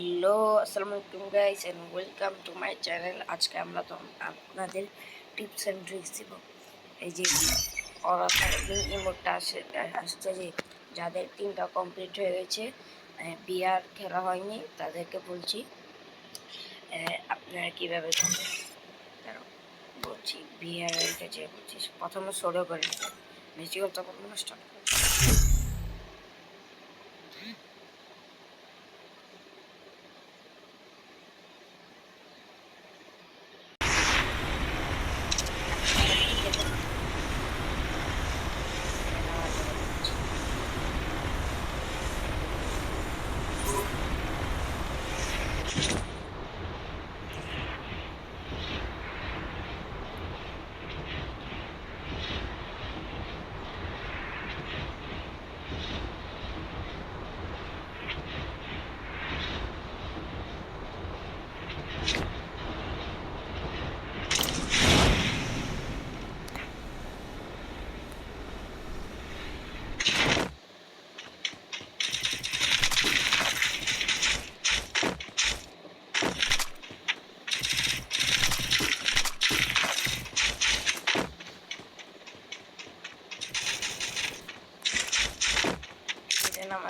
Hello, আসসালামু আলাইকুম guys and welcome to my channel আজকে আমরা তো আপনাদের টিপস অ্যান্ড ট্রিক্স দিব। এই যে ওরা সারাদিন ইমোটটা আসে, আসছে যে যাদের তিনটা কমপ্লিট হয়ে গেছে বিয়ার খেলা হয়নি, তাদেরকে বলছি আপনারা কীভাবে বলছি বিয়ারের কাছে বলছি, প্রথমে সরো করে। বেশি কথা বলব না স্টার্ট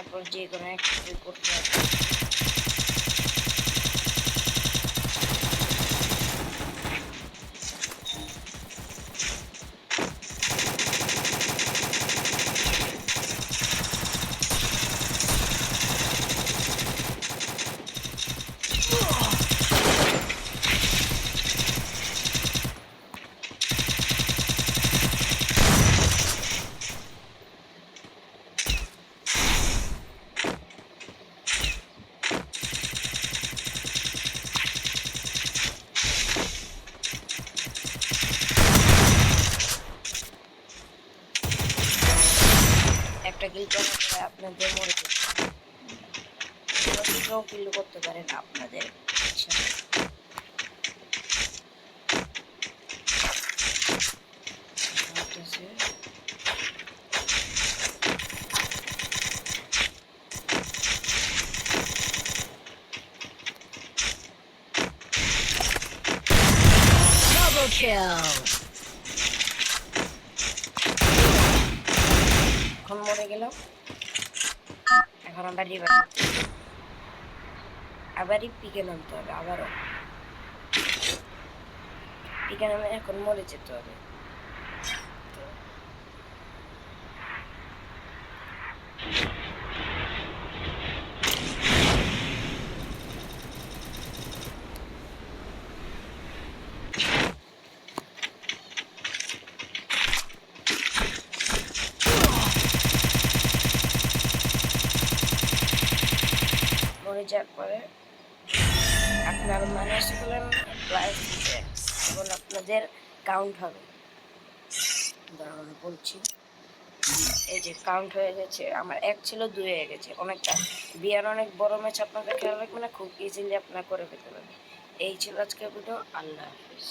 এটা নামার পর যে কোনো একটা কিছু করতে হবে একটা কিল পরে আপনাদের মরে যেতে কিল করতে পারেন আপনাদের। Double kill. এখন মরে গেল। এখন আমরা রিভার আবারই পিকে নামতে হবে, আবারও। পিকে নামে এখন মরে যেতে হবে। মরে যাওয়ার করে। আপনার মানুষ হলেন প্লাস এখন আপনাদের কাউন্ট হবে। দাঁড়ান বলছি। এই যে কাউন্ট হয়ে গেছে, আমার এক ছিল, দুই হয়ে গেছে। অনেকটা। বিয়ার অনেক বড় ম্যাচ আপনাকে খেয়াল রাখবে না, খুব ইজিলি আপনার করে পেতে পারবেন। এই ছিল আজকে ভিডিও আল্লাহ হাফিজ।